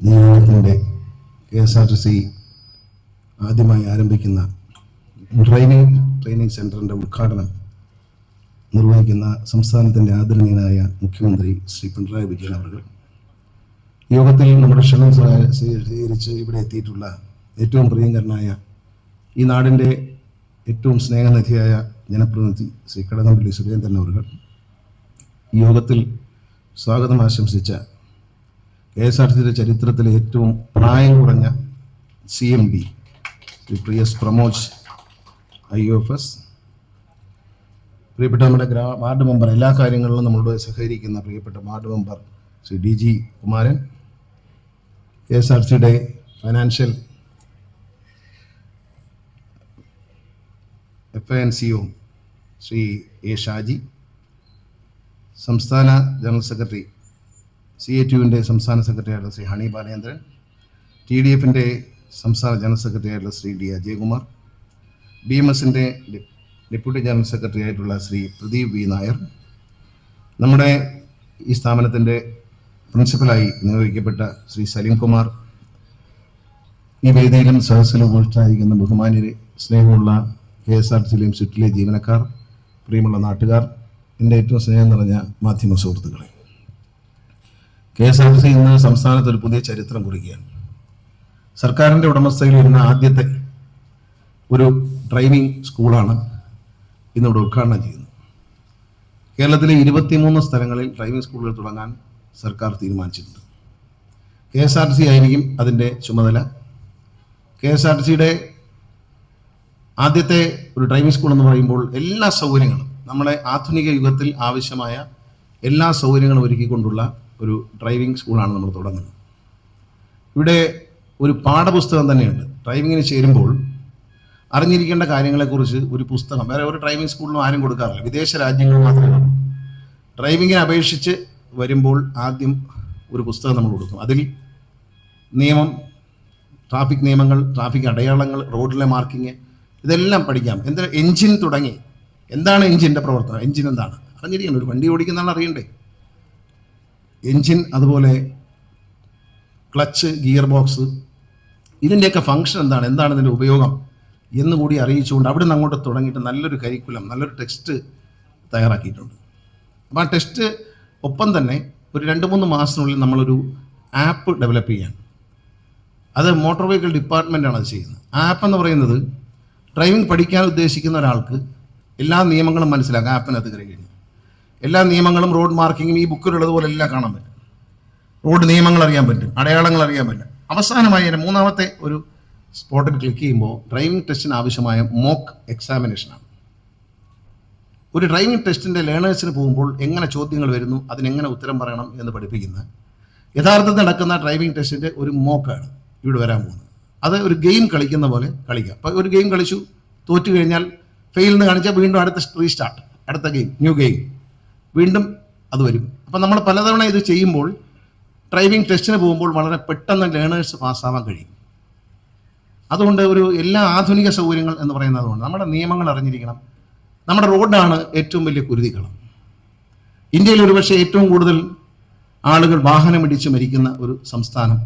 നിയമത്തിന്റെ K S R T C ആദ്യമായി ആരംഭിക്കുന്ന ഡ്രൈവിംഗ് ട്രെയിനിങ് സെന്ററിന്റെ ഉദ്ഘാടനം നിർവഹിക്കുന്ന സംസ്ഥാനത്തിന്റെ ആദരണീയനായ മുഖ്യമന്ത്രി ശ്രീ പിണറായി വിജയൻ അവർ യോഗത്തിൽ നമ്മുടെ ക്ഷണം സ്വീ- സ്വീകരിച്ച് ഇവിടെ എത്തിയിട്ടുള്ള ഏറ്റവും പ്രിയങ്കരനായ ഈ നാടിന്റെ ഏറ്റവും സ്നേഹനിധിയായ ജനപ്രതിനിധി ശ്രീ കടകംപള്ളി സുരേന്ദ്രൻ അവർ യോഗത്തിൽ സ്വാഗതം ആശംസിച്ച കെ എസ് ആർ സിയുടെ ചരിത്രത്തിലെ ഏറ്റവും പ്രായം കുറഞ്ഞ സി എം ഡി ശ്രീ പ്രി S Pramoj I F S പ്രിയപ്പെട്ട നമ്മുടെ ഗ്രാ വാർഡ് മെമ്പർ എല്ലാ കാര്യങ്ങളിലും നമ്മളോട് സഹകരിക്കുന്ന പ്രിയപ്പെട്ട ward member Shri D G Kumaran K S R സിയുടെ financial F N C O Shri A Shaji സംസ്ഥാന ജനറൽ സെക്രട്ടറി സി എ ടുവിന്റെ സംസ്ഥാന സെക്രട്ടറി ആയിട്ടുള്ള ശ്രീ ഹണി ബാലേന്ദ്രൻ ടി ഡി എഫിന്റെ സംസ്ഥാന ജനറൽ സെക്രട്ടറി ആയിട്ടുള്ള Shri D Ajayakumar B M എസിന്റെ ഡെപ്യൂട്ടി ജനറൽ സെക്രട്ടറി ആയിട്ടുള്ള ശ്രീ പ്രദീപ് വി നായർ നമ്മുടെ ഈ സ്ഥാപനത്തിന്റെ പ്രിൻസിപ്പലായി നിയോഗിക്കപ്പെട്ട ശ്രീ സലീം കുമാർ ഈ വേദിയിലും സദസ്സിലും ഉപവിഷ്ടായിരിക്കുന്ന ബഹുമാന്യരെ സ്നേഹമുള്ള കെ എസ് ആർ ടി സിയിലെയും സ്വിറ്റിലെ ജീവനക്കാർ പ്രിയമുള്ള നാട്ടുകാർ എന്റെ ഏറ്റവും സ്നേഹം നിറഞ്ഞ മാധ്യമ സുഹൃത്തുക്കളെ. K S R T C ഇന്ന് സംസ്ഥാനത്ത് ഒരു പുതിയ ചരിത്രം കുറിക്കുകയാണ്. സർക്കാരിന്റെ ഉടമസ്ഥയിൽ ഇരുന്ന ആദ്യത്തെ ഒരു ഡ്രൈവിംഗ് സ്കൂളാണ് ഇന്നിവിടെ ഉദ്ഘാടനം ചെയ്യുന്നത്. കേരളത്തിലെ ഇരുപത്തിമൂന്ന് സ്ഥലങ്ങളിൽ ഡ്രൈവിംഗ് സ്കൂളുകൾ തുടങ്ങാൻ സർക്കാർ തീരുമാനിച്ചിട്ടുണ്ട്. K S R T C ആയിരിക്കും അതിന്റെ ചുമതല. കെ എസ് ആർ ടി സിയുടെ ആദ്യത്തെ ഒരു ഡ്രൈവിംഗ് സ്കൂൾ എന്ന് പറയുമ്പോൾ എല്ലാ സൗകര്യങ്ങളും നമ്മുടെ ആധുനിക യുഗത്തിൽ ആവശ്യമായ എല്ലാ സൗകര്യങ്ങളും ഒരുക്കിക്കൊണ്ടുള്ള ഒരു ഡ്രൈവിംഗ് സ്കൂളാണ് നമ്മൾ തുടങ്ങുന്നത്. ഇവിടെ ഒരു പാഠപുസ്തകം തന്നെയുണ്ട്. ഡ്രൈവിങ്ങിന് ചേരുമ്പോൾ അറിഞ്ഞിരിക്കേണ്ട കാര്യങ്ങളെക്കുറിച്ച് ഒരു പുസ്തകം. വേറെ ഒരു ഡ്രൈവിംഗ് സ്കൂളിലും ആരും കൊടുക്കാറില്ല. വിദേശ രാജ്യങ്ങൾ മാത്രമേ ഡ്രൈവിങ്ങിനെ അപേക്ഷിച്ച് വരുമ്പോൾ ആദ്യം ഒരു പുസ്തകം നമ്മൾ കൊടുക്കും. അതിൽ നിയമം ട്രാഫിക് നിയമങ്ങൾ ട്രാഫിക് അടയാളങ്ങൾ റോഡിലെ മാർക്കിങ് ഇതെല്ലാം പഠിക്കാം. എന്തിനാ? എഞ്ചിൻ തുടങ്ങി. എന്താണ് എഞ്ചിന്റെ പ്രവർത്തനം? എഞ്ചിൻ എന്താണ്? അറിഞ്ഞിരിക്കണം. ഒരു വണ്ടി ഓടിക്കുന്ന ആൾ അറിയണ്ടേ? എഞ്ചിൻ അതുപോലെ ക്ലച്ച് ഗിയർ ബോക്സ് ഇതിന്റെയൊക്കെ ഫങ്ഷൻ എന്താണ്? എന്താണ് ഇതിന്റെ ഉപയോഗം എന്ന് കൂടി അറിയിച്ചുകൊണ്ട് അവിടെ നിന്ന് അങ്ങോട്ട് തുടങ്ങിയിട്ട് നല്ലൊരു കരിക്കുലം നല്ലൊരു ടെക്സ്റ്റ് തയ്യാറാക്കിയിട്ടുണ്ട്. അപ്പോൾ ആ ടെസ്റ്റ് ഒപ്പം തന്നെ ഒരു രണ്ട് മൂന്ന് മാസത്തിനുള്ളിൽ നമ്മളൊരു ആപ്പ് ഡെവലപ്പ് ചെയ്യാൻ അത് മോട്ടോർ വെഹിക്കിൾ ഡിപ്പാർട്ട്മെന്റാണ് അത് ചെയ്യുന്നത്. ആപ്പ് എന്ന് പറയുന്നത് ഡ്രൈവിംഗ് പഠിക്കാൻ ഉദ്ദേശിക്കുന്ന ഒരാൾക്ക് എല്ലാ നിയമങ്ങളും മനസ്സിലാക്കാം. ആപ്പിനകത്ത് കയറി കഴിഞ്ഞു. എല്ലാ നിയമങ്ങളും റോഡ് മാർക്കിങ്ങും ഈ ബുക്കിലുള്ളതുപോലെ എല്ലാം കാണാൻ പറ്റും. റോഡ് നിയമങ്ങൾ അറിയാൻ പറ്റും അടയാളങ്ങൾ അറിയാൻ പറ്റും അവസാനമായി എന്റെ മൂന്നാമത്തെ ഒരു സ്പോട്ടിൽ ക്ലിക്ക് ചെയ്യുമ്പോൾ ഡ്രൈവിംഗ് ടെസ്റ്റിന് ആവശ്യമായ മോക്ക് എക്സാമിനേഷനാണ് ഒരു ഡ്രൈവിംഗ് ടെസ്റ്റിന്റെ ലേണേഴ്സിന് പോകുമ്പോൾ എങ്ങനെ ചോദ്യങ്ങൾ വരുന്നു അതിനെങ്ങനെ ഉത്തരം പറയണം എന്ന് പഠിപ്പിക്കുന്ന യഥാർത്ഥത്തിൽ നടക്കുന്ന ഡ്രൈവിംഗ് ടെസ്റ്റിന്റെ ഒരു മോക്കാണ് ഇവിടെ വരാൻ പോകുന്നത്. അത് ഒരു ഗെയിം കളിക്കുന്ന പോലെ കളിക്കുക അപ്പോൾ ഒരു ഗെയിം കളിച്ചു തോറ്റു കഴിഞ്ഞാൽ ഫെയിൽ എന്ന് കാണിച്ചാൽ വീണ്ടും അടുത്ത റീസ്റ്റാർട്ട് അടുത്ത ഗെയിം ന്യൂ ഗെയിം വീണ്ടും അത് വരും. അപ്പം നമ്മൾ പലതവണ ഇത് ചെയ്യുമ്പോൾ ഡ്രൈവിംഗ് ടെസ്റ്റിന് പോകുമ്പോൾ വളരെ പെട്ടെന്ന് ലേണേഴ്സ് പാസ്സാവാൻ കഴിയും. അതുകൊണ്ട് ഒരു എല്ലാ ആധുനിക സൗകര്യങ്ങൾ എന്ന് പറയുന്നത് അതുകൊണ്ട് നമ്മുടെ നിയമങ്ങൾ അറിഞ്ഞിരിക്കണം. നമ്മുടെ റോഡാണ് ഏറ്റവും വലിയ കുരുതിക്കളം. ഇന്ത്യയിൽ ഒരുപക്ഷെ ഏറ്റവും കൂടുതൽ ആളുകൾ വാഹനമിടിച്ച് മരിക്കുന്ന ഒരു സംസ്ഥാനം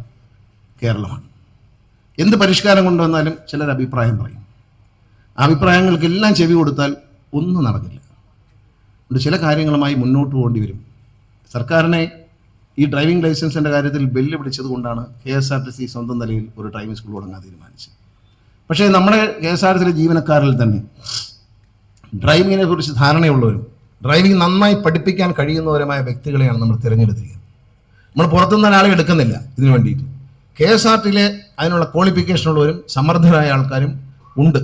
കേരളമാണ്. എന്ത് പരിഷ്കാരം കൊണ്ടുവന്നാലും ചിലർ അഭിപ്രായം പറയും. അഭിപ്രായങ്ങൾക്കെല്ലാം ചെവി കൊടുത്താൽ ഒന്നും നടക്കില്ല. അതുകൊണ്ട് ചില കാര്യങ്ങളുമായി മുന്നോട്ട് പോകേണ്ടി വരും. സർക്കാരിനെ ഈ ഡ്രൈവിംഗ് ലൈസൻസിന്റെ കാര്യത്തിൽ ബെല്ല് പിടിച്ചത് കൊണ്ടാണ് K S R T C സ്വന്തം നിലയിൽ ഒരു ഡ്രൈവിംഗ് സ്കൂൾ തുടങ്ങാൻ തീരുമാനിച്ചത്. പക്ഷേ നമ്മുടെ കെ എസ് ആർ ടി സിയിലെ ജീവനക്കാരിൽ തന്നെ ഡ്രൈവിങ്ങിനെ കുറിച്ച് ധാരണയുള്ളവരും ഡ്രൈവിംഗ് നന്നായി പഠിപ്പിക്കാൻ കഴിയുന്നവരുമായ വ്യക്തികളെയാണ് നമ്മൾ തിരഞ്ഞെടുത്തിരിക്കുന്നത്. നമ്മൾ പുറത്തുനിന്ന് ഒരാളെ എടുക്കുന്നില്ല ഇതിനു വേണ്ടിയിട്ട്. കെ എസ് ആർ ടിയിലെ അതിനുള്ള ക്വാളിഫിക്കേഷൻ ഉള്ളവരും സമർത്ഥരായ ആൾക്കാരും ഉണ്ട്.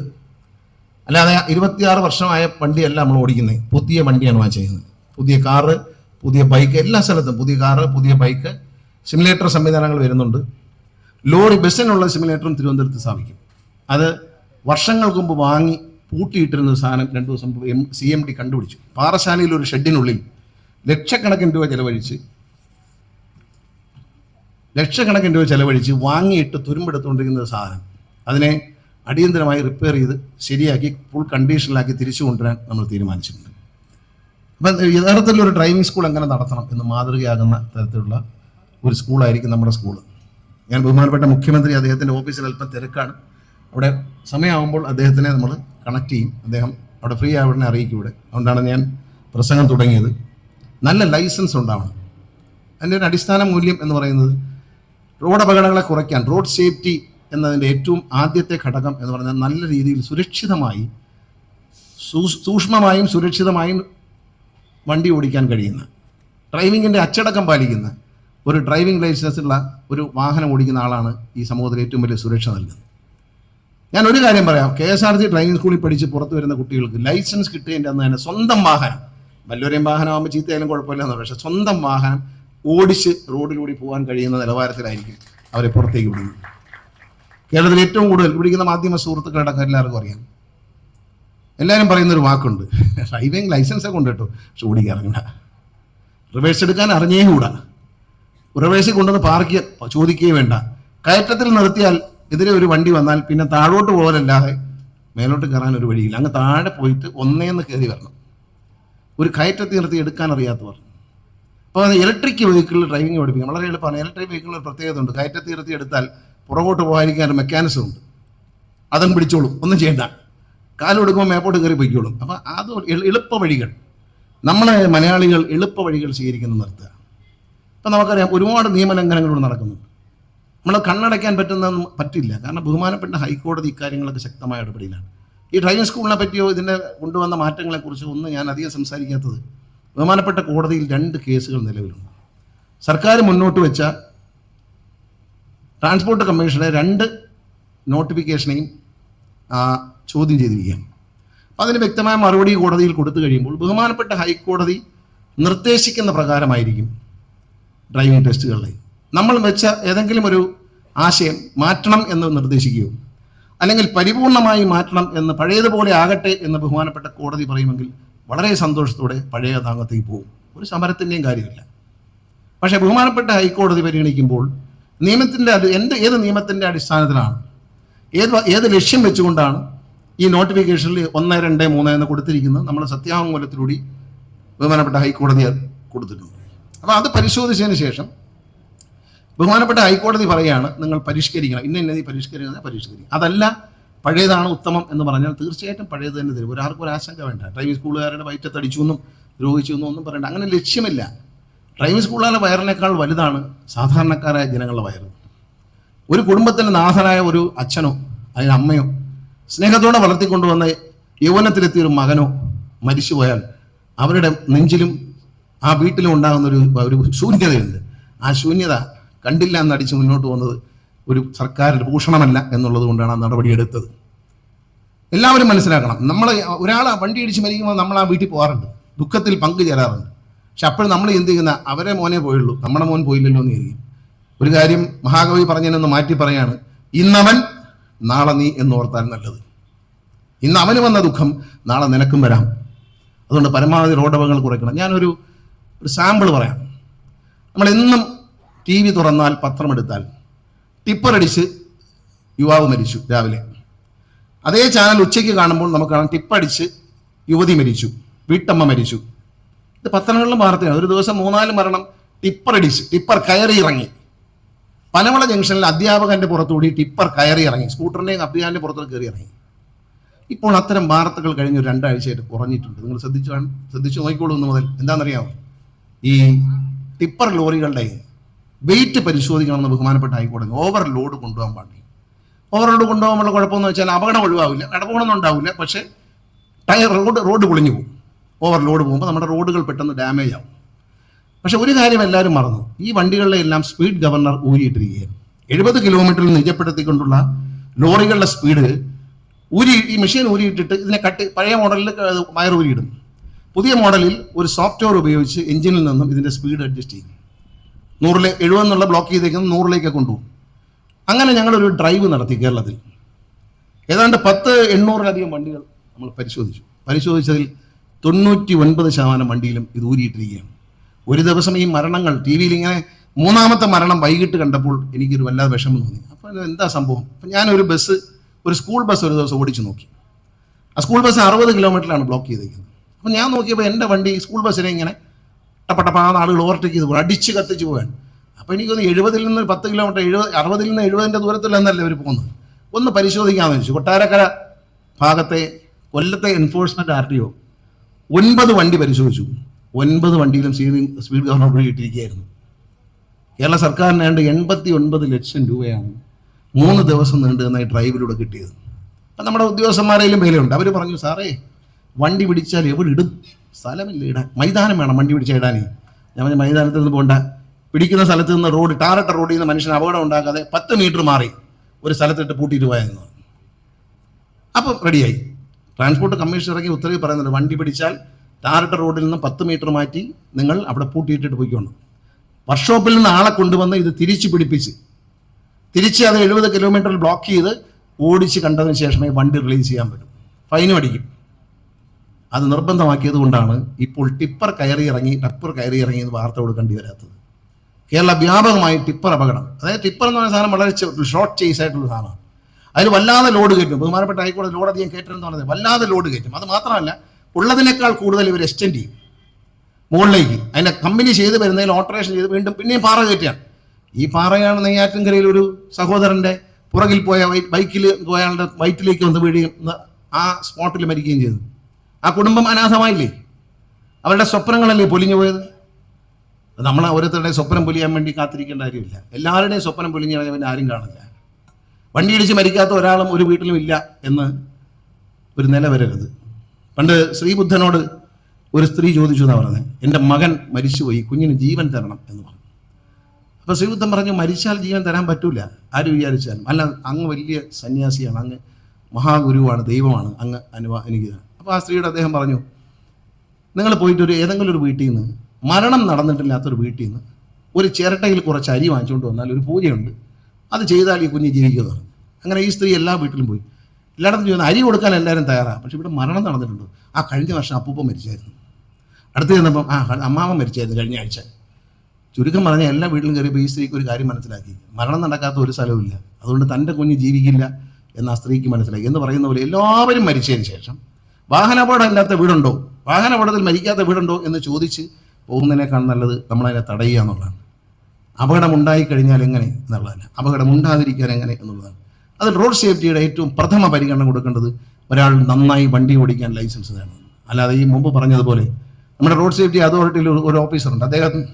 അല്ലാതെ ഇരുപത്തിയാറ് വർഷമായ വണ്ടിയല്ല നമ്മൾ ഓടിക്കുന്നത്. പുതിയ വണ്ടിയാണ് വാങ്ങിച്ചിരിക്കുന്നത് പുതിയ കാറ് പുതിയ ബൈക്ക് എല്ലാ സ്ഥലത്തും പുതിയ കാറ് പുതിയ ബൈക്ക് സിമുലേറ്റർ സംവിധാനങ്ങൾ വരുന്നുണ്ട്. ലോറി ബസ്സിനുള്ള സിമുലേറ്ററും തിരുവനന്തപുരത്ത് സ്ഥാപിക്കും. അത് വർഷങ്ങൾക്ക് മുമ്പ് വാങ്ങി പൂട്ടിയിട്ടിരുന്ന സാധനം രണ്ടു ദിവസം എം സി എം ഡി കണ്ടുപിടിച്ചു. പാറശാലയിൽ ഒരു ഷെഡിനുള്ളിൽ ലക്ഷക്കണക്കിന് രൂപ ചെലവഴിച്ച് ലക്ഷക്കണക്കിന് രൂപ ചെലവഴിച്ച് വാങ്ങിയിട്ട് തുരുമ്പെടുത്തുകൊണ്ടിരിക്കുന്ന സാധനം. അതിനെ അടിയന്തരമായി റിപ്പയർ ചെയ്ത് ശരിയാക്കി ഫുൾ കണ്ടീഷനിലാക്കി തിരിച്ചു കൊണ്ടുവരാൻ നമ്മൾ തീരുമാനിച്ചിട്ടുണ്ട്. അപ്പം യഥാർത്ഥത്തിൽ ഒരു ഡ്രൈവിംഗ് സ്കൂൾ എങ്ങനെ നടത്തണം എന്ന് മാതൃകയാകുന്ന തരത്തിലുള്ള ഒരു സ്കൂളായിരിക്കും നമ്മുടെ സ്കൂൾ ഞാൻ ബഹുമാനപ്പെട്ട മുഖ്യമന്ത്രി അദ്ദേഹത്തിന്റെ ഓഫീസിൽ അല്പം തിരക്കാണ്. അവിടെ സമയമാകുമ്പോൾ അദ്ദേഹത്തിനെ നമ്മൾ കണക്ട് ചെയ്യും. അദ്ദേഹം അവിടെ ഫ്രീ ആവുന്ന അറിയിക്കും ഇവിടെ. അതുകൊണ്ടാണ് ഞാൻ പ്രസംഗം തുടങ്ങിയത്. നല്ല ലൈസൻസ് ഉണ്ടാവണം. അതിന്റെ ഒരു അടിസ്ഥാന മൂല്യം എന്ന് പറയുന്നത് റോഡ് അപകടങ്ങളെ കുറയ്ക്കാൻ റോഡ് സേഫ്റ്റി എന്നതിന്റെ ഏറ്റവും ആദ്യത്തെ ഘടകം എന്ന് പറഞ്ഞാൽ നല്ല രീതിയിൽ സുരക്ഷിതമായി സൂക്ഷ്മമായും സുരക്ഷിതമായും വണ്ടി ഓടിക്കാൻ കഴിയുന്ന ഡ്രൈവിങ്ങിന്റെ അച്ചടക്കം പാലിക്കുന്ന ഒരു ഡ്രൈവിംഗ് ലൈസൻസുള്ള ഒരു വാഹനം ഓടിക്കുന്ന ആളാണ് ഈ സമൂഹത്തിൽ ഏറ്റവും വലിയ സുരക്ഷ നൽകുന്നത്. ഞാൻ ഒരു കാര്യം പറയാം. K S R T driving സ്കൂളിൽ പഠിച്ച് പുറത്തു വരുന്ന കുട്ടികൾക്ക് ലൈസൻസ് കിട്ടിയതിന്റെ അന്ന് തന്നെ സ്വന്തം വാഹനം വല്ലവരെയും വാഹനമാകുമ്പോൾ ചീത്തയായാലും കുഴപ്പമില്ലെന്ന് പക്ഷേ സ്വന്തം വാഹനം ഓടിച്ച് റോഡിലൂടെ പോകാൻ കഴിയുന്ന നിലവാരത്തിലായിരിക്കും അവരെ പുറത്തേക്ക് വിടുന്നത്. കേരളത്തിൽ ഏറ്റവും കൂടുതൽ പിടിക്കുന്ന മാധ്യമ സുഹൃത്തുക്കളടക്കം എല്ലാവർക്കും അറിയാം. എല്ലാവരും പറയുന്ന ഒരു വാക്കുണ്ട്. ഡ്രൈവിംഗ് ലൈസൻസ് ഒക്കെ ഉണ്ട് കേട്ടോ. പക്ഷെ ഓടിക്കാൻ റിവേഴ്സ് എടുക്കാൻ അറിഞ്ഞേ കൂടാ. റിവേഴ്സിൽ കൊണ്ടുവന്ന് പാർക്ക് ചോദിക്കുകയും വേണ്ട. കയറ്റത്തിൽ നിർത്തിയാൽ എതിരെ ഒരു വണ്ടി വന്നാൽ പിന്നെ താഴോട്ട് പോകലല്ലാതെ മേലോട്ട് കയറാൻ ഒരു വഴിയില്ല. അങ്ങ് താഴെ പോയിട്ട് ഒന്നേന്ന് കയറി വരണം. ഒരു കയറ്റത്തിൽ നിർത്തി എടുക്കാൻ അറിയാത്തവർ. അപ്പോൾ ഇലക്ട്രിക് വെഹിക്കിളിൽ ഡ്രൈവിംഗ് പഠിപ്പിക്കും വളരെ എളുപ്പമാണ്. ഇലക്ട്രിക് വെഹിക്കിളിൽ പ്രത്യേകത ഉണ്ട്. കയറ്റത്തിൽ നിർത്തി എടുത്താൽ പുറകോട്ട് പോകാതിരിക്കാൻ മെക്കാനിസം ഉണ്ട്. അതും പിടിച്ചോളും. ഒന്നും ചെയ്യണ്ട. കാലെടുക്കുമ്പോൾ മേപ്പോട്ട് കയറി പൊയ്ക്കോളും. അപ്പോൾ അത് എളു- എളുപ്പ വഴികൾ. നമ്മളെ മലയാളികൾ എളുപ്പ വഴികൾ സ്വീകരിക്കുന്ന നിർത്തുക. ഇപ്പം നമുക്കറിയാം ഒരുപാട് നിയമലംഘനങ്ങളിലൂടെ നടക്കുന്നുണ്ട്. നമ്മൾ കണ്ണടയ്ക്കാൻ പറ്റുന്ന പറ്റില്ല. കാരണം ബഹുമാനപ്പെട്ട ഹൈക്കോടതി ഇക്കാര്യങ്ങളൊക്കെ ശക്തമായ ഇടപെടലാണ് ഈ ഡ്രൈവിംഗ് സ്കൂളിനെ പറ്റിയോ ഇതിന്റെ കൊണ്ടുവന്ന മാറ്റങ്ങളെക്കുറിച്ചോ ഒന്നും ഞാൻ അധികം സംസാരിക്കാത്തത്. ബഹുമാനപ്പെട്ട കോടതിയിൽ രണ്ട് കേസുകൾ നിലവിലുണ്ട്. സർക്കാർ മുന്നോട്ട് വെച്ച ട്രാൻസ്പോർട്ട് കമ്മീഷനെ രണ്ട് നോട്ടിഫിക്കേഷനെയും ചോദ്യം ചെയ്തിരിക്കുകയാണ്. അപ്പം അതിന് വ്യക്തമായ മറുപടി കോടതിയിൽ കൊടുത്തു കഴിയുമ്പോൾ ബഹുമാനപ്പെട്ട ഹൈക്കോടതി നിർദ്ദേശിക്കുന്ന പ്രകാരമായിരിക്കും ഡ്രൈവിംഗ് ടെസ്റ്റുകളിലെ നമ്മൾ വെച്ച ഏതെങ്കിലും ഒരു ആശയം മാറ്റണം എന്ന് നിർദ്ദേശിക്കുകയോ അല്ലെങ്കിൽ പരിപൂർണമായി മാറ്റണം എന്ന് പഴയതുപോലെ ആകട്ടെ എന്ന് ബഹുമാനപ്പെട്ട കോടതി പറയുമെങ്കിൽ വളരെ സന്തോഷത്തോടെ പഴയ താങ്കത്തേക്ക് പോകും. ഒരു സമരത്തിന്റെയും കാര്യമില്ല. പക്ഷേ ബഹുമാനപ്പെട്ട ഹൈക്കോടതി പരിഗണിക്കുമ്പോൾ നിയമത്തിന്റെ എന്ത് ഏത് നിയമത്തിന്റെ അടിസ്ഥാനത്തിലാണ്? ഏത് ഏത് ലക്ഷ്യം വെച്ചുകൊണ്ടാണ് ഈ നോട്ടിഫിക്കേഷനിൽ ഒന്ന് രണ്ട് മൂന്ന് എന്ന് കൊടുത്തിരിക്കുന്നത്? നമ്മൾ സത്യാവാങ്മൂലത്തിലൂടെ ബഹുമാനപ്പെട്ട ഹൈക്കോടതി കൊടുത്തിട്ടുണ്ട്. അപ്പോൾ അത് പരിശോധിച്ചതിന് ശേഷം ബഹുമാനപ്പെട്ട ഹൈക്കോടതി പറയുകയാണ് നിങ്ങൾ പരിഷ്കരിക്കണം. ഇന്ന ഇന്നീ പരിഷ്കരിക്കുന്ന പരിഷ്കരിക്കണം അതല്ല പഴയതാണ് ഉത്തമം എന്ന് പറഞ്ഞാൽ തീർച്ചയായിട്ടും പഴയത് തന്നെ തരും. ഒരാൾക്കും ഒരു ആശങ്ക വേണ്ട. ഡ്രൈവിംഗ് സ്കൂളുകാരുടെ വയറ്റത്തടിച്ചു എന്നും ദ്രോഹിച്ചു എന്നും ഒന്നും പറയണ്ട. അങ്ങനെ ലക്ഷ്യമില്ല. ഡ്രൈവിംഗ് സ്കൂളുകാരുടെ വയറിനേക്കാൾ വലുതാണ് സാധാരണക്കാരായ ജനങ്ങളുടെ വയറ്. ഒരു കുടുംബത്തിന്റെ നാഥനായ ഒരു അച്ഛനോ അതിന് അമ്മയോ സ്നേഹത്തോടെ വളർത്തിക്കൊണ്ടുവന്ന യൗവനത്തിലെത്തിയ ഒരു മകനോ മരിച്ചുപോയാൽ അവരുടെ നെഞ്ചിലും ആ വീട്ടിലും ഉണ്ടാകുന്ന ഒരു ഒരു ശൂന്യതയുണ്ട്. ആ ശൂന്യത കണ്ടില്ല എന്നടിച്ച് മുന്നോട്ട് പോകുന്നത് ഒരു സർക്കാരിന്റെ ഭൂഷണമല്ല എന്നുള്ളത് കൊണ്ടാണ് ആ നടപടിയെടുത്തത്. എല്ലാവരും മനസ്സിലാക്കണം. നമ്മൾ ഒരാൾ വണ്ടി ഇടിച്ച് മരിക്കുമ്പോൾ നമ്മൾ ആ വീട്ടിൽ പോകാറുണ്ട്. ദുഃഖത്തിൽ പങ്കുചേരാറുണ്ട്. പക്ഷെ അപ്പോഴും നമ്മൾ എന്ത് ചെയ്യുന്ന അവരെ മോനെ പോയുള്ളൂ. നമ്മുടെ മോൻ പോയില്ലല്ലോ എന്ന് കരുതി. ഒരു കാര്യം മഹാകവി പറഞ്ഞതിനൊന്ന് മാറ്റി പറയാണ്. ഇന്നവൻ നാളെ നീ എന്ന് ഓർത്താൽ നല്ലത്. ഇന്ന് അവന് വന്ന ദുഃഖം നാളെ നിനക്കും വരാം. അതുകൊണ്ട് പരമാവധി റോഡപകങ്ങൾ കുറയ്ക്കണം. ഞാനൊരു ഒരു സാമ്പിൾ പറയാം. നമ്മൾ എന്നും ടി വി തുറന്നാൽ പത്രമെടുത്താൽ ടിപ്പർ അടിച്ച് യുവാവ് മരിച്ചു രാവിലെ. അതേ ചാനൽ ഉച്ചയ്ക്ക് കാണുമ്പോൾ നമുക്ക് കാണാം ടിപ്പടിച്ച് യുവതി മരിച്ചു വീട്ടമ്മ മരിച്ചു. ഇത് പത്തനങ്ങളിലും വാർത്തയാണ് ഒരു ദിവസം മൂന്നാൽ മരണം ടിപ്പർ അടിച്ച് ടിപ്പർ കയറി ഇറങ്ങി. പനമള ജംഗ്ഷനിൽ അധ്യാപകന്റെ പുറത്തുകൂടി ടിപ്പർ കയറി ഇറങ്ങി. സ്കൂട്ടറിന്റെയും അഭിയാന്റെ പുറത്തുകൂടി കയറി ഇറങ്ങി. ഇപ്പോൾ അത്തരം വാർത്തകൾ കഴിഞ്ഞ രണ്ടാഴ്ചയായിട്ട് കുറഞ്ഞിട്ടുണ്ട്. നിങ്ങൾ ശ്രദ്ധിച്ചു ശ്രദ്ധിച്ചു നോക്കിക്കോളൂ ഒന്ന് മുതൽ. എന്താണെന്നറിയാമോ ഈ ടിപ്പർ ലോറികളുടെ വെയിറ്റ് പരിശോധിക്കണമെന്ന് ബഹുമാനപ്പെട്ട ഹൈക്കോടതി ഓവർ ലോഡ് കൊണ്ടുപോകാൻ പാടില്ല. ഓവർ ലോഡ് കൊണ്ടുപോകാനുള്ള കുഴപ്പമെന്ന് വെച്ചാൽ അപകടം ഒഴിവാവില്ല. അപകടമൊന്നും ഉണ്ടാവില്ല. പക്ഷേ ടയർ റോഡ് റോഡ് പൊളിഞ്ഞു പോകും. ഓവർ ലോഡ് പോകുമ്പോൾ നമ്മുടെ റോഡുകൾ പെട്ടെന്ന് ഡാമേജ് ആവും. പക്ഷെ ഒരു കാര്യം എല്ലാവരും മറന്നു. ഈ വണ്ടികളിലെ എല്ലാം സ്പീഡ് ഗവർണർ ഊരിയിട്ടിരിക്കുകയാണ്. എഴുപത് കിലോമീറ്ററിൽ നിജപ്പെടുത്തിക്കൊണ്ടുള്ള ലോറികളുടെ സ്പീഡ് ഊരി ഈ മെഷീൻ ഊരിയിട്ടിട്ട് ഇതിനെ കട്ട് പഴയ മോഡലിൽ വയർ ഊരിയിടും. പുതിയ മോഡലിൽ ഒരു സോഫ്റ്റ്വെയർ ഉപയോഗിച്ച് എഞ്ചിനിൽ നിന്നും ഇതിന്റെ സ്പീഡ് അഡ്ജസ്റ്റ് ചെയ്യും. നൂറിലെ എഴുപതെന്നുള്ള ബ്ലോക്ക് ചെയ്തേക്കുന്നത് നൂറിലേക്ക് കൊണ്ടുപോകും. അങ്ങനെ ഞങ്ങളൊരു ഡ്രൈവ് നടത്തി കേരളത്തിൽ. ഏതാണ്ട് പത്ത് എണ്ണൂറിലധികം വണ്ടികൾ നമ്മൾ പരിശോധിച്ചു. പരിശോധിച്ചതിൽ തൊണ്ണൂറ്റി ഒൻപത് ശതമാനം വണ്ടിയിലും ഇത് ഊരിയിട്ടിരിക്കുകയാണ്. ഒരു ദിവസം ഈ മരണങ്ങൾ ടി വിയിൽ ഇങ്ങനെ മൂന്നാമത്തെ മരണം വൈകിട്ട് കണ്ടപ്പോൾ എനിക്കൊരു വല്ലാതെ വിഷമം തോന്നി. അപ്പോൾ എന്താ സംഭവം? അപ്പം ഞാനൊരു ബസ് ഒരു സ്കൂൾ ബസ് ഒരു ദിവസം ഓടിച്ചു നോക്കി. ആ സ്കൂൾ ബസ് അറുപത് കിലോമീറ്ററിലാണ് ബ്ലോക്ക് ചെയ്തിരിക്കുന്നത്. അപ്പം ഞാൻ നോക്കിയപ്പോൾ എന്റെ വണ്ടി സ്കൂൾ ബസ്സിനെ ഇങ്ങനെ ടപ്പട്ടപ്പാന്ന് ആളുകൾ ഓവർടേക്ക് ചെയ്ത് പോകും അടിച്ച് കത്തിച്ച് പോകാൻ അപ്പോൾ എനിക്കൊന്ന് എഴുപതിൽ നിന്ന് പത്ത് കിലോമീറ്റർ എഴുപത് അറുപതിൽ നിന്ന് എഴുപതിന്റെ ദൂരത്തിലെന്നല്ലേ അവർ പോകുന്നത്? ഒന്ന് പരിശോധിക്കാമെന്ന് വെച്ചു. കൊട്ടാരക്കര ഭാഗത്തെ കൊല്ലത്തെ എൻഫോഴ്സ്മെന്റ് ആർ ടി ഒ ഒൻപത് വണ്ടി പരിശോധിച്ചു. ഒൻപത് വണ്ടിയിലും സ്പീഡ് സ്പീഡ് ഗവർണർ വഴി ഇട്ടിരിക്കുകയായിരുന്നു കേരള സർക്കാരിന് വേണ്ട എൺപത്തി ഒൻപത് ലക്ഷം രൂപയാണ് മൂന്ന് ദിവസം നീണ്ടു നിന്ന ഈ ഡ്രൈവിലൂടെ കിട്ടിയത്. അപ്പം നമ്മുടെ ഉദ്യോഗസ്ഥന്മാരെയും വിലയുണ്ട് അവർ പറഞ്ഞു സാറേ വണ്ടി പിടിച്ചാൽ എവിടെ ഇടും? സ്ഥലമില്ല ഇടാൻ. മൈതാനം വേണം വണ്ടി പിടിച്ചാൽ ഇടാനേ. ഞാൻ പറഞ്ഞു മൈതാനത്തിൽ നിന്ന് പോകണ്ട പിടിക്കുന്ന സ്ഥലത്ത് നിന്ന് റോഡ് ടാറട്ട റോഡിൽ നിന്ന് മനുഷ്യന് അപകടം ഉണ്ടാക്കാതെ പത്ത് മീറ്റർ മാറി ഒരു സ്ഥലത്തിട്ട് പൂട്ടിയിട്ട് പോയെന്ന് അപ്പം റെഡിയായി ട്രാൻസ്പോർട്ട് കമ്മീഷൻ ഇറങ്ങി ഉത്തരവ് പറയുന്നുണ്ട്. വണ്ടി പിടിച്ചാൽ ടാറിട്ട റോഡിൽ നിന്ന് പത്ത് മീറ്റർ മാറ്റി നിങ്ങൾ അവിടെ പൂട്ടിയിട്ടിട്ട് പോയിക്കോണം. വർക്ക്ഷോപ്പിൽ നിന്ന് ആളെ കൊണ്ടുവന്ന് ഇത് തിരിച്ചു പിടിപ്പിച്ച് തിരിച്ച് അത് എഴുപത് കിലോമീറ്റർ ബ്ലോക്ക് ചെയ്ത് ഓടിച്ച് കണ്ടതിന് ശേഷമേ വണ്ടി റിലീസ് ചെയ്യാൻ പറ്റും. ഫൈനും അടിക്കും. അത് നിർബന്ധമാക്കിയത് കൊണ്ടാണ് ഇപ്പോൾ ടിപ്പർ കയറി ഇറങ്ങി ടപ്പർ കയറി ഇറങ്ങി എന്ന് വാർത്ത കൊടുക്കേണ്ടി വരാത്തത്. കേരള വ്യാപകമായി ടിപ്പർ അപകടം. അതായത് ടിപ്പർ എന്ന് പറയുന്ന സാധനം വളരെ ഷോർട്ട് ചേസ് ആയിട്ടുള്ള സാധനമാണ്. അതിൽ വല്ലാതെ ലോഡ് കയറ്റും. ബഹുമാനപ്പെട്ട ഹൈക്കോടതി ലോഡ് അധികം കയറ്റരുതെന്ന് പറഞ്ഞത് വല്ലാതെ ലോഡ് കയറ്റും. അത് മാത്രമല്ല ഉള്ളതിനേക്കാൾ കൂടുതൽ ഇവർ എക്സ്റ്റെൻഡ് ചെയ്യും. മുകളിലേക്ക്. അതിന്റെ കമ്പനി ചെയ്ത് വരുന്നതിൽ ഓൾട്ടറേഷൻ ചെയ്ത് വീണ്ടും പിന്നെയും പാറ കയറ്റുകയാണ്. ഈ പാറയാണ് നെയ്യാറ്റിൻകരയിൽ ഒരു സഹോദരന്റെ പുറകിൽ പോയ ബൈക്കിൽ പോയാളുടെ വയറ്റിലേക്ക് വന്ന് വീഴുകയും ആ സ്പോട്ടിൽ മരിക്കുകയും ചെയ്തു. ആ കുടുംബം അനാഥമായില്ലേ? അവരുടെ സ്വപ്നങ്ങളല്ലേ പൊലിഞ്ഞു പോയത്? നമ്മൾ ഓരോരുത്തരുടെ സ്വപ്നം പൊലിയാൻ വേണ്ടി കാത്തിരിക്കേണ്ട കാര്യമില്ല. എല്ലാവരുടെയും സ്വപ്നം പൊലിഞ്ഞു പിന്നെ ആരും കാണില്ല. വണ്ടി ഇടിച്ച് മരിക്കാത്ത ഒരാളും ഒരു വീട്ടിലും ഇല്ല എന്ന് ഒരു നില വരരുത്. പണ്ട് ശ്രീബുദ്ധനോട് ഒരു സ്ത്രീ ചോദിച്ചു എന്നാണ് പറഞ്ഞത് എന്റെ മകൻ മരിച്ചുപോയി കുഞ്ഞിന് ജീവൻ തരണം എന്ന് പറഞ്ഞു. അപ്പോൾ ശ്രീബുദ്ധൻ പറഞ്ഞു മരിച്ചാൽ ജീവൻ തരാൻ പറ്റൂല. ആര് വിചാരിച്ചാലും. അല്ല അങ്ങ് വലിയ സന്യാസിയാണ് അങ്ങ് മഹാഗുരുവാണ് ദൈവമാണ് അങ്ങ് അനുവാ അനുഗ്രഹം അപ്പോൾ ആ സ്ത്രീയുടെ അദ്ദേഹം പറഞ്ഞു നിങ്ങൾ പോയിട്ട് ഒരു ഏതെങ്കിലും ഒരു വീട്ടിൽ നിന്ന് മരണം നടന്നിട്ടില്ലാത്തൊരു വീട്ടിൽ നിന്ന് ഒരു ചിരട്ടയിൽ കുറച്ച് അരി വാങ്ങിച്ചുകൊണ്ട് വന്നാൽ ഒരു പൂജയുണ്ട്. അത് ചെയ്താൽ ഈ കുഞ്ഞ് ജീവിക്കുന്നതാണ് അങ്ങനെ ഈ സ്ത്രീ എല്ലാ വീട്ടിലും പോയി. എല്ലായിടത്തും ചെയ്യുന്ന അരി കൊടുക്കാൻ എല്ലാവരും തയ്യാറാണ് പക്ഷെ ഇവിടെ മരണം നടന്നിട്ടുണ്ട്. ആ കഴിഞ്ഞ വർഷം അപ്പൂപ്പ മരിച്ചായിരുന്നു. അടുത്ത് ചെന്നപ്പം ആ അമ്മാവൻ മരിച്ചായിരുന്നു കഴിഞ്ഞ ആഴ്ച. ചുരുക്കം പറഞ്ഞ എല്ലാ വീട്ടിലും കയറിയപ്പോൾ ഈ സ്ത്രീക്ക് ഒരു കാര്യം മനസ്സിലാക്കി. മരണം നടക്കാത്ത ഒരു സ്ഥലവുമില്ല അതുകൊണ്ട് തന്റെ കുഞ്ഞ് ജീവിക്കില്ല എന്ന് ആ സ്ത്രീക്ക് മനസ്സിലാക്കി എന്ന് പറയുന്ന പോലെ എല്ലാവരും മരിച്ചതിന് ശേഷം വാഹനാപകടം ഇല്ലാത്ത വീടുണ്ടോ? വാഹനാപകടത്തിൽ മരിക്കാത്ത വീടുണ്ടോ എന്ന് ചോദിച്ച് പോകുന്നതിനേക്കാൾ നല്ലത് നമ്മളതിനെ തടയുക എന്നുള്ളതാണ്. അപകടം ഉണ്ടായി കഴിഞ്ഞാൽ എങ്ങനെ എന്നുള്ളതല്ല. അപകടം ഉണ്ടാതിരിക്കാൻ എങ്ങനെ എന്നുള്ളതാണ്. അത് റോഡ് സേഫ്റ്റിയുടെ ഏറ്റവും പ്രഥമ പരിഗണന കൊടുക്കേണ്ടത് ഒരാൾ നന്നായി വണ്ടി ഓടിക്കാൻ ലൈസൻസ് വേണം അല്ലാതെ ഈ മുമ്പ് പറഞ്ഞതുപോലെ നമ്മുടെ റോഡ് സേഫ്റ്റി അതോറിറ്റിയിൽ ഒരു- ഓഫീസറുണ്ട് അദ്ദേഹം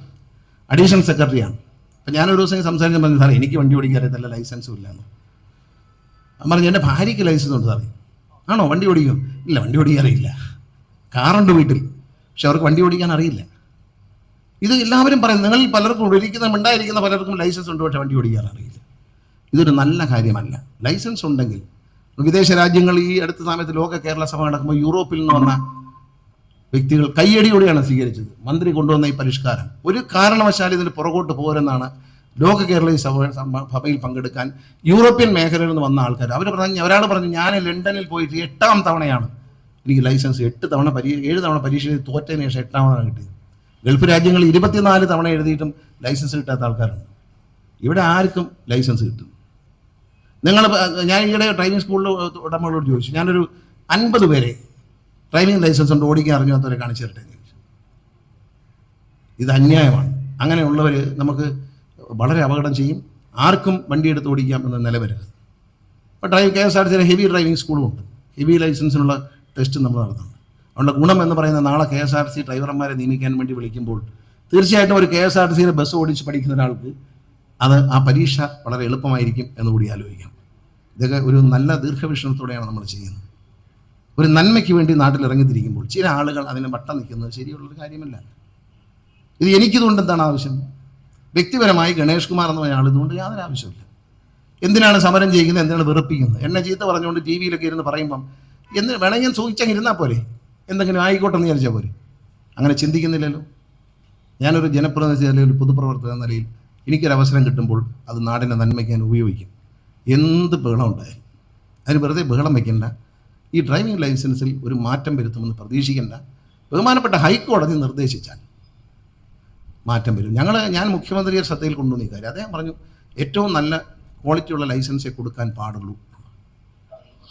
അഡീഷണൽ സെക്രട്ടറിയാണ് അപ്പം ഞാനൊരു ദിവസം സംസാരിച്ച് പറഞ്ഞു സാറേ എനിക്ക് വണ്ടി ഓടിക്കാൻ അറിയത്തില്ല ലൈസൻസും ഇല്ലാന്ന് പറഞ്ഞു എന്റെ ഭാര്യയ്ക്ക് ലൈസൻസ് ഉണ്ട് സാറേ. ആണോ? വണ്ടി ഓടിക്കും ഇല്ല വണ്ടി ഓടിക്കാൻ അറിയില്ല. കാറുണ്ട് വീട്ടിൽ പക്ഷെ അവർക്ക് വണ്ടി ഓടിക്കാൻ അറിയില്ല. ഇത് എല്ലാവരും പറയും നിങ്ങൾ പലർക്കും ഇരിക്കുന്ന ഉണ്ടായിരിക്കുന്ന പലർക്കും ലൈസൻസ് ഉണ്ട്. പക്ഷേ വണ്ടി ഓടിക്കാൻ അറിയില്ല. ഇതൊരു നല്ല കാര്യമല്ല. ലൈസൻസ് ഉണ്ടെങ്കിൽ വിദേശ രാജ്യങ്ങൾ ഈ അടുത്ത സമയത്ത് ലോക കേരള സഭ നടക്കുമ്പോൾ യൂറോപ്പിൽ നിന്ന് വന്ന വ്യക്തികൾ കയ്യടിയോടെയാണ് സ്വീകരിച്ചത്. മന്ത്രി കൊണ്ടുവന്ന ഈ പരിഷ്കാരം. ഒരു കാരണവശാലും ഇതിന് പുറകോട്ട് പോരെന്നാണ് ലോക കേരള ഈ സഭ സഭ- സഭയിൽ പങ്കെടുക്കാൻ യൂറോപ്യൻ മേഖലയിൽ നിന്ന് വന്ന ആൾക്കാർ. അവർ പറഞ്ഞു ഒരാൾ പറഞ്ഞു ഞാൻ ലണ്ടനിൽ പോയിട്ട് എട്ടാം തവണയാണ് എനിക്ക് ലൈസൻസ് എട്ട് തവണ പരീക്ഷ ഏഴ് തവണ പരീക്ഷ തോറ്റതിന് ശേഷം എട്ടാമതാണ് കിട്ടിയത്. ഗൾഫ് രാജ്യങ്ങൾ ഇരുപത്തിനാല് തവണ എഴുതിയിട്ടും ലൈസൻസ് കിട്ടാത്ത ആൾക്കാരുണ്ട്. ഇവിടെ ആർക്കും ലൈസൻസ് കിട്ടും. നിങ്ങൾ ഞാൻ ഈയിടെ ഡ്രൈവിംഗ് സ്കൂളിൽ ഉടമകളോട് ചോദിച്ചു. ഞാനൊരു അൻപത് പേരെ ഡ്രൈവിംഗ് ലൈസൻസ് ഉണ്ട് ഓടിക്കാൻ അറിഞ്ഞാത്തവരെ കാണിച്ചു തരട്ടെ ചോദിച്ചു. ഇത് അന്യായമാണ്. അങ്ങനെയുള്ളവർ നമുക്ക് വളരെ അപകടം ചെയ്യും. ആർക്കും വണ്ടി എടുത്ത് ഓടിക്കാം എന്ന നില വരരുത്. അപ്പോൾ drive K S R T heavy driving സ്കൂളും ഉണ്ട്. ഹെവി ലൈസൻസിനുള്ള ടെസ്റ്റ് നമ്മൾ നടത്തുന്നുണ്ട്. അതുകൊണ്ട് ഗുണം എന്ന് പറയുന്ന നാളെ കെ എസ് ആർ സി ഡ്രൈവർമാരെ നിയമിക്കാൻ വേണ്ടി വിളിക്കുമ്പോൾ തീർച്ചയായിട്ടും ഒരു കെ എസ് ആർ ടി സിയിലെ ബസ് ഓടിച്ച് പഠിക്കുന്ന ഒരാൾക്ക് അത് ആ പരീക്ഷ വളരെ എളുപ്പമായിരിക്കും എന്ന് കൂടി ഇതൊക്കെ ഒരു നല്ല ദീർഘവീക്ഷണത്തോടെയാണ് നമ്മൾ ചെയ്യുന്നത്. ഒരു നന്മയ്ക്ക് വേണ്ടി നാട്ടിൽ ഇറങ്ങിത്തിരിക്കുമ്പോൾ ചില ആളുകൾ അതിനെ വട്ടം നിൽക്കുന്നത് ശരിയുള്ളൊരു കാര്യമല്ല. ഇത് എനിക്കിതുകൊണ്ട് എന്താണ് ആവശ്യം? വ്യക്തിപരമായി ഗണേഷ് കുമാർ എന്ന് പറഞ്ഞ ആളിതുകൊണ്ട് യാതൊരു ആവശ്യമില്ല എന്തിനാണ് സമരം ചെയ്യുന്നത്? എന്തിനാണ് വെറുപ്പിക്കുന്നത്? എന്നെ ചീത്ത പറഞ്ഞുകൊണ്ട് ടി വിയിലൊക്കെ ഇരുന്ന് പറയുമ്പം എന്ന് വേണമെങ്കിൽ സൂചിച്ചങ്ങ് ഇരുന്നാൽ പോരെ? എന്തെങ്കിലും ആയിക്കോട്ടെ എന്ന് വിചാരിച്ചാൽ പോരെ. അങ്ങനെ ചിന്തിക്കുന്നില്ലല്ലോ. ഞാനൊരു ജനപ്രതിനിധി അല്ലെങ്കിൽ ഒരു പൊതുപ്രവർത്തക എന്ന നിലയിൽ എനിക്കൊരു അവസരം കിട്ടുമ്പോൾ അത് നാടിന്റെ നന്മയ്ക്ക് ഞാൻ ഉപയോഗിക്കും. എന്ത് ബഹളം ഉണ്ടായാലും. അതിന് വെറുതെ ബഹളം വയ്ക്കേണ്ട ഈ ഡ്രൈവിംഗ് ലൈസൻസിൽ ഒരു മാറ്റം വരുത്തുമെന്ന് പ്രതീക്ഷിക്കേണ്ട. ബഹുമാനപ്പെട്ട ഹൈക്കോടതി നിർദ്ദേശിച്ചാൽ മാറ്റം വരും. ഞങ്ങൾ ഞാൻ മുഖ്യമന്ത്രിയെ ശ്രദ്ധയിൽ കൊണ്ടുവന്ന ഈ കാര്യം. അദ്ദേഹം പറഞ്ഞു ഏറ്റവും നല്ല ക്വാളിറ്റിയുള്ള ലൈസൻസേ കൊടുക്കാൻ പാടുള്ളൂ.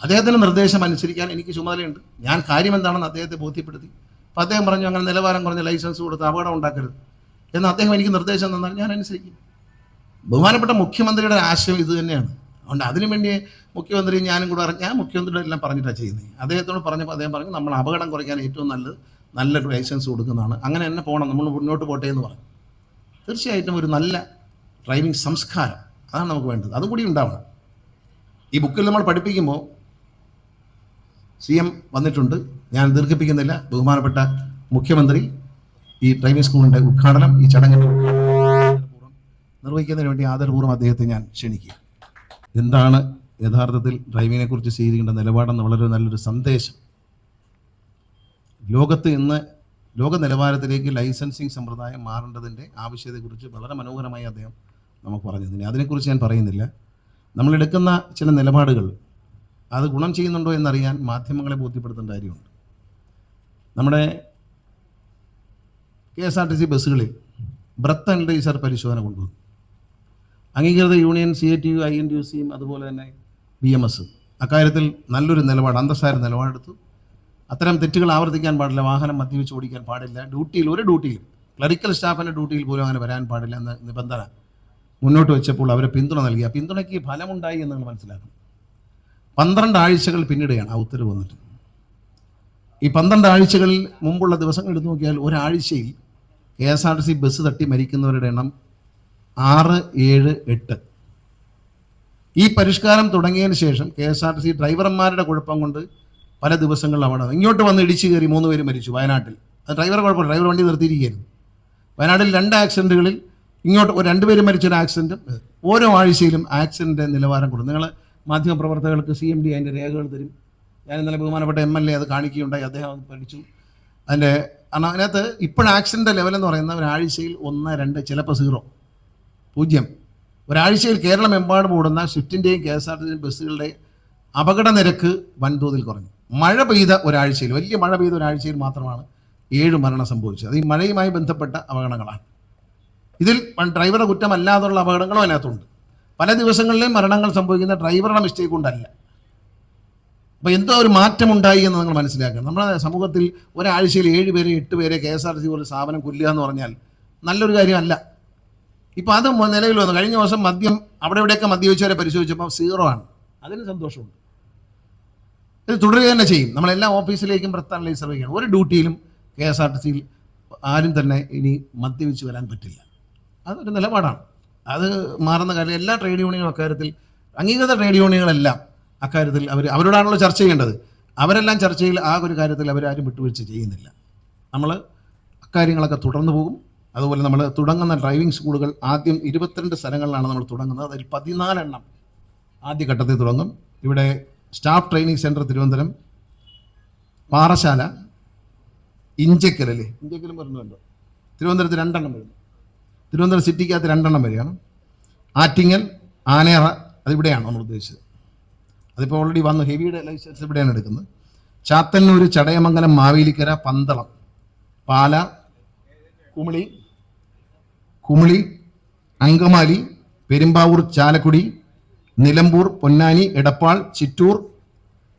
അദ്ദേഹത്തിന്റെ നിർദ്ദേശം അനുസരിക്കാൻ എനിക്ക് ചുമതലയുണ്ട്. ഞാൻ കാര്യം എന്താണെന്ന് അദ്ദേഹത്തെ ബോധ്യപ്പെടുത്തി. അപ്പോൾ അദ്ദേഹം പറഞ്ഞു അങ്ങനെ നിലവാരം കുറഞ്ഞ ലൈസൻസ് കൊടുത്ത് അപകടം ഉണ്ടാക്കരുത്. എന്ന് അദ്ദേഹം എനിക്ക് നിർദ്ദേശം തന്നാൽ ഞാൻ അനുസരിക്കും. ബഹുമാനപ്പെട്ട മുഖ്യമന്ത്രിയുടെ ആശയം ഇത് തന്നെയാണ്. അതുകൊണ്ട് അതിനു വേണ്ടി മുഖ്യമന്ത്രി ഞാനും കൂടെ ഞാൻ മുഖ്യമന്ത്രിയുടെ എല്ലാം പറഞ്ഞിട്ടാണ് ചെയ്യുന്നത്. അദ്ദേഹത്തോട് പറഞ്ഞപ്പോൾ അദ്ദേഹം പറഞ്ഞു നമ്മൾ അപകടം കുറയ്ക്കാൻ ഏറ്റവും നല്ലത് നല്ലൊരു ലൈസൻസ് കൊടുക്കുന്നതാണ്. അങ്ങനെ തന്നെ പോകണം നമ്മൾ മുന്നോട്ട് പോട്ടെ എന്ന് പറഞ്ഞു. തീർച്ചയായിട്ടും ഒരു നല്ല ഡ്രൈവിംഗ് സംസ്കാരം അതാണ് നമുക്ക് വേണ്ടത്. അതും കൂടി ഉണ്ടാവണം. ഈ ബുക്കിൽ നമ്മൾ പഠിപ്പിക്കുമ്പോൾ സി എം വന്നിട്ടുണ്ട്. ഞാൻ ദീർഘിപ്പിക്കുന്നില്ല. ബഹുമാനപ്പെട്ട മുഖ്യമന്ത്രി ഈ ഡ്രൈവിംഗ് സ്കൂളിന്റെ ഉദ്ഘാടനം ഈ ചടങ്ങിന്റെ നിർവഹിക്കുന്നതിന് വേണ്ടി ആദരപൂർവം അദ്ദേഹത്തെ ഞാൻ ക്ഷണിക്കുക എന്താണ് യഥാർത്ഥത്തിൽ ഡ്രൈവിങ്ങിനെ കുറിച്ച് സ്വീകരിക്കേണ്ട നിലപാടെന്ന് വളരെ നല്ലൊരു സന്ദേശം. ലോകത്ത് ഇന്ന് ലോക നിലവാരത്തിലേക്ക് ലൈസൻസിങ് സമ്പ്രദായം മാറേണ്ടതിന്റെ ആവശ്യത്തെക്കുറിച്ച് വളരെ മനോഹരമായി അദ്ദേഹം നമുക്ക് പറഞ്ഞു തന്നെ അതിനെക്കുറിച്ച് ഞാൻ പറയുന്നില്ല. നമ്മളെടുക്കുന്ന ചില നിലപാടുകൾ അത് ഗുണം ചെയ്യുന്നുണ്ടോ എന്നറിയാൻ മാധ്യമങ്ങളെ ബോധ്യപ്പെടുത്തേണ്ട കാര്യമുണ്ട്. നമ്മുടെ K S R T C ബസ്സുകളിൽ ബ്രത്ത് അനലൈസർ പരിശോധന കൊണ്ടുവന്നു. അംഗീകൃത union C A T U I N T U സിയും അതുപോലെ തന്നെ ബി എം എസ് അക്കാര്യത്തിൽ നല്ലൊരു നിലപാട് അന്തസ്സായ നിലപാടെടുത്തു. അത്തരം തെറ്റുകൾ ആവർത്തിക്കാൻ പാടില്ല വാഹനം മദ്യപിച്ച് ഓടിക്കാൻ പാടില്ല ഡ്യൂട്ടിയിൽ ഒരു ഡ്യൂട്ടിയിൽ ക്ലറിക്കൽ സ്റ്റാഫിന്റെ ഡ്യൂട്ടിയിൽ പോലും അങ്ങനെ വരാൻ പാടില്ല എന്ന നിബന്ധന മുന്നോട്ട് വെച്ചപ്പോൾ അവരെ പിന്തുണ നൽകി. ആ പിന്തുണയ്ക്ക് ഫലമുണ്ടായി എന്ന് നിങ്ങൾ മനസ്സിലാക്കണം പന്ത്രണ്ട് ആഴ്ചകൾ പിന്നിടുകയാണ് ആ ഉത്തരവ് വന്നിട്ട്. ഈ പന്ത്രണ്ട് ആഴ്ചകളിൽ മുമ്പുള്ള ദിവസങ്ങൾ എടുത്തു നോക്കിയാൽ ഒരാഴ്ചയിൽ K S R T C bus തട്ടി മരിക്കുന്നവരുടെ എണ്ണം ആറ് ഏഴ് എട്ട്. ഈ പരിഷ്കാരം തുടങ്ങിയതിന് ശേഷം K S R T C ഡ്രൈവർമാരുടെ കുഴപ്പം കൊണ്ട് പല ദിവസങ്ങളിൽ അവിടെ ഇങ്ങോട്ട് വന്ന് ഇടിച്ചു കയറി മൂന്ന് പേര് മരിച്ചു വയനാട്ടിൽ. അത് ഡ്രൈവർ കുഴപ്പമില്ല ഡ്രൈവർ വണ്ടി നിർത്തിയിരിക്കുകയായിരുന്നു. വയനാട്ടിൽ രണ്ട് ആക്സിഡന്റുകളിൽ ഇങ്ങോട്ട് രണ്ട് പേര് മരിച്ചൊരു ആക്സിഡന്റും ഓരോ ആഴ്ചയിലും ആക്സിഡന്റെ നിലവാരം കൊടുക്കും നിങ്ങൾ മാധ്യമപ്രവർത്തകർക്ക് സി എം ഡി അതിന്റെ രേഖകൾ തരും. ഞാൻ ഇന്നലെ ബഹുമാനപ്പെട്ട എം എൽ എ അത് കാണിക്കുകയുണ്ടായി. അദ്ദേഹം അത് പഠിച്ചു. അതിന്റെ കാരണം അതിനകത്ത് ഇപ്പോൾ ആക്സിഡന്റ് ലെവൽ എന്ന് പറയുന്ന ഒരാഴ്ചയിൽ ഒന്ന് രണ്ട് ചിലപ്പോൾ സീറോ. പൂജ്യം. ഒരാഴ്ചയിൽ കേരളമെമ്പാടും ഓടുന്ന സ്വിഫ്റ്റിന്റെയും കെ എസ് ആർ ടി ബസ്സുകളുടെ അപകട നിരക്ക് വൻതോതിൽ കുറഞ്ഞു. മഴ പെയ്ത ഒരാഴ്ചയിൽ വലിയ മഴ പെയ്ത ഒരാഴ്ചയിൽ മാത്രമാണ് ഏഴ് മരണം സംഭവിച്ചത്. അത് ഈ മഴയുമായി ബന്ധപ്പെട്ട അപകടങ്ങളാണ്. ഇതിൽ ഡ്രൈവറുടെ കുറ്റമല്ലാതുള്ള അപകടങ്ങളും അതിനകത്തുണ്ട്. പല ദിവസങ്ങളിലെയും മരണങ്ങൾ സംഭവിക്കുന്ന ഡ്രൈവറുടെ മിസ്റ്റേക്ക് കൊണ്ടല്ല. അപ്പോൾ എന്തോ ഒരു മാറ്റമുണ്ടായി എന്ന് നിങ്ങൾ മനസ്സിലാക്കണം. നമ്മുടെ സമൂഹത്തിൽ ഒരാഴ്ചയിൽ ഏഴ് പേരെ എട്ട് പേരെ K S R T C പോലെ സ്ഥാപനം കൊല്ലുക എന്ന് പറഞ്ഞാൽ നല്ലൊരു കാര്യമല്ല. ഇപ്പോൾ അത് നിലവിൽ വന്നു. കഴിഞ്ഞ ദിവസം മദ്യം അവിടെ ഇവിടെയൊക്കെ മദ്യപിച്ചവരെ പരിശോധിച്ചപ്പോൾ സീറോ ആണ്. അതിന് സന്തോഷമുണ്ട്. ഇത് തുടരുക തന്നെ ചെയ്യും. നമ്മളെല്ലാ ഓഫീസിലേക്കും പ്രസ്ഥാന സർവേ ചെയ്യണം ഒരു ഡ്യൂട്ടിയിലും കെ എസ് ആർ ടി സിയിൽ ആരും തന്നെ ഇനി മദ്യപിച്ച് വരാൻ പറ്റില്ല. അതൊരു നിലപാടാണ്. അത് മാറുന്ന കാര്യം എല്ലാ ട്രേഡ് യൂണിയനും അക്കാര്യത്തിൽ അംഗീകൃത ട്രേഡ് യൂണിയനുകളെല്ലാം അക്കാര്യത്തിൽ അവർ അവരോടാണല്ലോ ചർച്ച ചെയ്യേണ്ടത്. അവരെല്ലാം ചർച്ചയിൽ ആ ഒരു കാര്യത്തിൽ അവരാരും വിട്ടുവീഴ്ച ചെയ്യുന്നില്ല. നമ്മൾ അക്കാര്യങ്ങളൊക്കെ തുടർന്നു പോകും. അതുപോലെ നമ്മൾ തുടങ്ങുന്ന ഡ്രൈവിംഗ് സ്കൂളുകൾ ആദ്യം ഇരുപത്തിരണ്ട് സ്ഥലങ്ങളിലാണ് നമ്മൾ തുടങ്ങുന്നത്. അതിൽ പതിനാലെണ്ണം ആദ്യഘട്ടത്തിൽ തുടങ്ങും. ഇവിടെ staff training centre Thiruvananthapuram Parassala Inchakkal അല്ലേ? ഇഞ്ചക്കലും വരുന്നുണ്ടോ തിരുവനന്തപുരത്ത് രണ്ടെണ്ണം വരുന്നു. തിരുവനന്തപുരം സിറ്റിക്കകത്ത് രണ്ടെണ്ണം വരികയാണ്. ആറ്റിങ്ങൽ ആനേറ അതിവിടെയാണ് നമ്മൾ ഉദ്ദേശിച്ചത്. അതിപ്പോൾ ഓൾറെഡി വന്നു. ഹെവിയുടെ ലൈസൻസ് ഇവിടെയാണ് എടുക്കുന്നത്. ചാത്തന്നൂർ ചടയമംഗലം മാവേലിക്കര പന്തളം പാല കുമിളി കുമിളി അങ്കമാലി പെരുമ്പാവൂർ ചാലക്കുടി നിലമ്പൂർ പൊന്നാനി എടപ്പാൾ ചിറ്റൂർ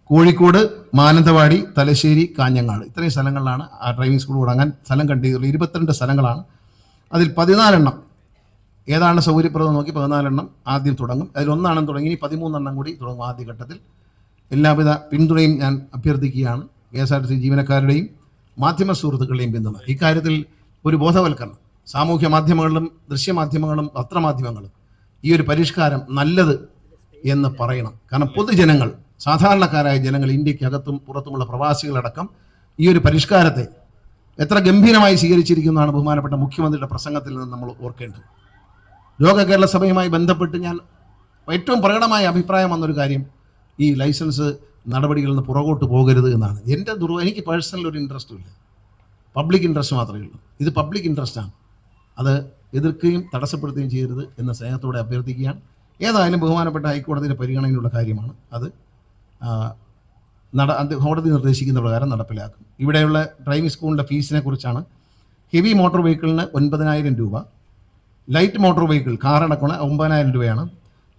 കോഴിക്കോട് മാനന്തവാടി തലശ്ശേരി കാഞ്ഞങ്ങാട്. ഇത്രയും സ്ഥലങ്ങളിലാണ് ആ ഡ്രൈവിംഗ് സ്കൂൾ തുടങ്ങാൻ സ്ഥലം കണ്ടെയ്തുള്ളത് ഇരുപത്തിരണ്ട് സ്ഥലങ്ങളാണ് അതിൽ പതിനാലെണ്ണം. ഏതാണ് സൗകര്യപ്രദം നോക്കി പതിനാലെണ്ണം ആദ്യം തുടങ്ങും. അതിൽ അതിലൊന്നാണെന്ന് തുടങ്ങി ഇനി പതിമൂന്നെണ്ണം കൂടി തുടങ്ങും ആദ്യഘട്ടത്തിൽ. എല്ലാവിധ പിന്തുണയും ഞാൻ അഭ്യർത്ഥിക്കുകയാണ്. K S R T C ജീവനക്കാരുടെയും മാധ്യമ സുഹൃത്തുക്കളുടെയും പിന്തുണ. ഇക്കാര്യത്തിൽ ഒരു ബോധവൽക്കരണം. സാമൂഹ്യ മാധ്യമങ്ങളിലും ദൃശ്യമാധ്യമങ്ങളും പത്രമാധ്യമങ്ങളും ഈ ഒരു പരിഷ്കാരം നല്ലത് എന്ന് പറയണം. കാരണം പൊതുജനങ്ങൾ സാധാരണക്കാരായ ജനങ്ങൾ ഇന്ത്യക്കകത്തും പുറത്തുമുള്ള പ്രവാസികളടക്കം ഈ ഒരു പരിഷ്കാരത്തെ എത്ര ഗംഭീരമായി സ്വീകരിച്ചിരിക്കുന്നതാണ് ബഹുമാനപ്പെട്ട മുഖ്യമന്ത്രിയുടെ പ്രസംഗത്തിൽ നിന്ന് നമ്മൾ ഓർക്കേണ്ടത്. ലോക കേരള സഭയുമായി ബന്ധപ്പെട്ട് ഞാൻ ഏറ്റവും പ്രകടമായ അഭിപ്രായം വന്നൊരു കാര്യം ഈ ലൈസൻസ് നടപടികളിൽ നിന്ന് പുറകോട്ട് പോകരുത് എന്നാണ്. എന്റെ ദുർവ എനിക്ക് പേഴ്സണൽ ഒരു ഇൻട്രസ്റ്റും ഇല്ല. പബ്ലിക് ഇൻട്രസ്റ്റ് മാത്രമേ ഉള്ളൂ. ഇത് പബ്ലിക് ഇൻട്രസ്റ്റാണ് അത് എതിർക്കുകയും തടസ്സപ്പെടുത്തുകയും ചെയ്യരുത് എന്ന സ്നേഹത്തോടെ അഭ്യർത്ഥിക്കുകയാണ്. ഏതായാലും ബഹുമാനപ്പെട്ട ഹൈക്കോടതിയുടെ പരിഗണനയിലുള്ള കാര്യമാണ് അത്. നട കോടതി നിർദ്ദേശിക്കുന്ന പ്രകാരം നടപ്പിലാക്കും. ഇവിടെയുള്ള ഡ്രൈവിംഗ് സ്കൂളിന്റെ ഫീസിനെ കുറിച്ചാണ്. ഹെവി മോട്ടോർ വെഹിക്കിളിന് ഒൻപതിനായിരം രൂപ. ലൈറ്റ് മോട്ടോർ വെഹിക്കിൾ കാറടക്കണ ഒമ്പതിനായിരം രൂപയാണ്.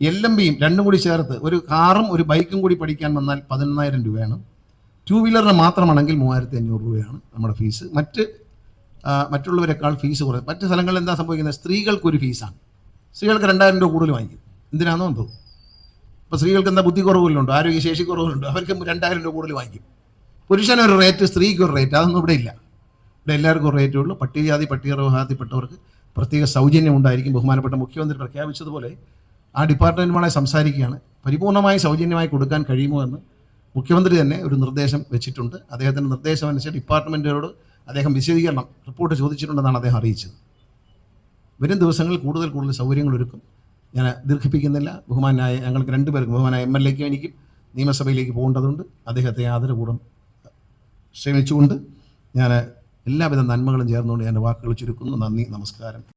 എൽ എം ബിയും രണ്ടും കൂടി ചേർത്ത് ഒരു കാറും ഒരു ബൈക്കും കൂടി പഠിക്കാൻ വന്നാൽ പതിനൊന്നായിരം രൂപയാണ്. ടു വീലറിന് മാത്രമാണെങ്കിൽ മൂവായിരത്തി അഞ്ഞൂറ് രൂപയാണ് നമ്മുടെ ഫീസ്. മറ്റ് മറ്റുള്ളവരെക്കാൾ ഫീസ് കുറവ്. മറ്റ് സ്ഥലങ്ങളിൽ എന്താ സംഭവിക്കുന്നത്? സ്ത്രീകൾക്കൊരു ഫീസാണ്. സ്ത്രീകൾക്ക് രണ്ടായിരം രൂപ കൂടുതൽ വാങ്ങിക്കും. എന്തിനാണെന്നോ എന്തോ. ഇപ്പോൾ സ്ത്രീകൾക്ക് എന്താ ബുദ്ധി കുറവുകളുണ്ടോ? ആരോഗ്യശേഷി കുറവുകളുണ്ടോ? അവർക്ക് രണ്ടായിരം രൂപ കൂടുതൽ വാങ്ങിക്കും. പുരുഷനൊരു റേറ്റ് സ്ത്രീക്ക് ഒരു റേറ്റ് അതൊന്നും ഇവിടെ ഇല്ല. ഇവിടെ എല്ലാവർക്കും ഒരു റേറ്റേ ഉള്ളൂ. പട്ടികജാതി പട്ടികവിഭാഗത്തിൽപ്പെട്ടവർക്ക് പ്രത്യേക സൗജന്യം ഉണ്ടായിരിക്കും. ബഹുമാനപ്പെട്ട മുഖ്യമന്ത്രി പ്രഖ്യാപിച്ചതുപോലെ ആ ഡിപ്പാർട്ട്മെന്റുമായി സംസാരിക്കുകയാണ്. പരിപൂർണമായി സൗജന്യമായി കൊടുക്കാൻ കഴിയുമോ എന്ന് മുഖ്യമന്ത്രി തന്നെ ഒരു നിർദ്ദേശം വെച്ചിട്ടുണ്ട്. അദ്ദേഹത്തിന്റെ നിർദ്ദേശം അനുസരിച്ച് ഡിപ്പാർട്ട്മെന്റുകളോട് അദ്ദേഹം വിശദീകരണം റിപ്പോർട്ട് ചോദിച്ചിട്ടുണ്ടെന്നാണ് അദ്ദേഹം അറിയിച്ചത്. വരും ദിവസങ്ങളിൽ കൂടുതൽ കൂടുതൽ സൗകര്യങ്ങൾ ഒരുക്കും. ഞാൻ ദീർഘിപ്പിക്കുന്നില്ല. ബഹുമാനായ ഞങ്ങൾക്ക് രണ്ടുപേർക്കും ബഹുമാനായ എം എൽ എക്കും എനിക്കും നിയമസഭയിലേക്ക് പോകേണ്ടതുണ്ട്. അദ്ദേഹത്തെ ആദരപൂർവം ക്ഷണിച്ചുകൊണ്ട് ഞാൻ എല്ലാവിധ നന്മകളും ചേർന്നുകൊണ്ട് എന്റെ വാക്കുകൾ ചുരുക്കുന്നു. നന്ദി നമസ്കാരം.